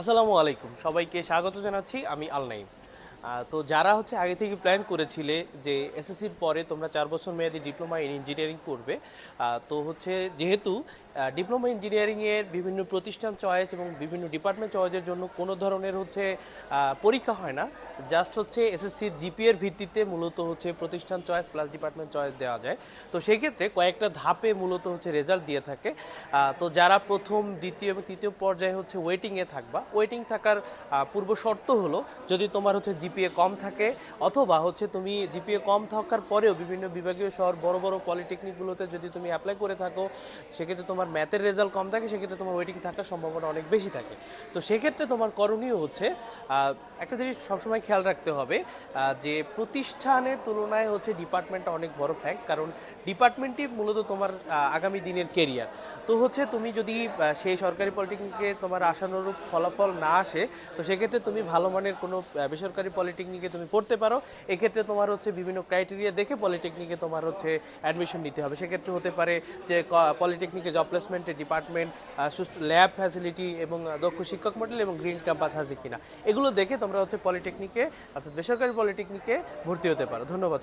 আসসালামু আলাইকুম। সবাইকে স্বাগত জানাচ্ছি, আমি আল নাইম তো যারা হচ্ছে আগে থেকে প্ল্যান করেছিলে যে এসএসসির পরে তোমরা চার বছর মেয়াদি ডিপ্লোমা ইন ইঞ্জিনিয়ারিং করবে তো হচ্ছে যেহেতু ডিপ্লোমা ইঞ্জিনিয়ারিংয়ের বিভিন্ন প্রতিষ্ঠান চয়েস এবং বিভিন্ন ডিপার্টমেন্ট চয়েসের জন্য কোনো ধরনের হচ্ছে পরীক্ষা হয় না। জাস্ট হচ্ছে এসএসসির জিপিএর ভিত্তিতে মূলত হচ্ছে প্রতিষ্ঠান চয়েস প্লাস ডিপার্টমেন্ট চয়েস দেওয়া যায়। তো সেই ক্ষেত্রে কয়েকটা ধাপে মূলত হচ্ছে রেজাল্ট দিয়ে থাকে। তো যারা প্রথম, দ্বিতীয় এবং তৃতীয় পর্যায়ে হচ্ছে ওয়েটিংয়ে থাকবা ওয়েটিং থাকার পূর্ব শর্ত হলো যদি তোমার হচ্ছে জিপিএ কম থাকে অথবা হচ্ছে তুমি জিপিএ কম থাকার পরেও বিভিন্ন বিভাগীয় শহর বড় বড় পলিটেকনিকগুলোতে যদি তুমি অ্যাপ্লাই করে থাকো, সেক্ষেত্রে তোমার ম্যাথের রেজাল্ট কম থাকে, সেক্ষেত্রে তোমার ওয়েটিং থাকার সম্ভাবনা অনেক বেশি থাকে। তো সেক্ষেত্রে তোমার করণীয় হচ্ছে একটা জিনিস সবসময় খেয়াল রাখতে হবে যে প্রতিষ্ঠানের তুলনায় হচ্ছে ডিপার্টমেন্টটা অনেক বড় ফ্যাক্ট কারণ ডিপার্টমেন্টই মূলত তোমার আগামী দিনের কেরিয়ার তো হচ্ছে তুমি যদি সেই সরকারি পলিটেকনিকে তোমার আশানুরূপ ফলাফল না আসে, তো সেক্ষেত্রে তুমি ভালো মানের কোনো বেসরকারি পলিটেকনিকে তুমি পড়তে পারো। এক্ষেত্রে তোমার হচ্ছে বিভিন্ন ক্রাইটেরিয়া দেখে পলিটেকনিকে তোমার হচ্ছে অ্যাডমিশন নিতে হবে। সেক্ষেত্রে হতে পারে যে পলিটেকনিকে জব প্লেসমেন্টের ডিপার্টমেন্ট সুস্থ ল্যাব ফ্যাসিলিটি এবং দক্ষ শিক্ষক মডেল এবং গ্রিন ক্যাম্পাস আছে কিনা। এগুলো দেখে তোমরা হচ্ছে পলিটেকনিকে অর্থাৎ বেসরকারি পলিটেকনিকে ভর্তি হতে পারো। ধন্যবাদ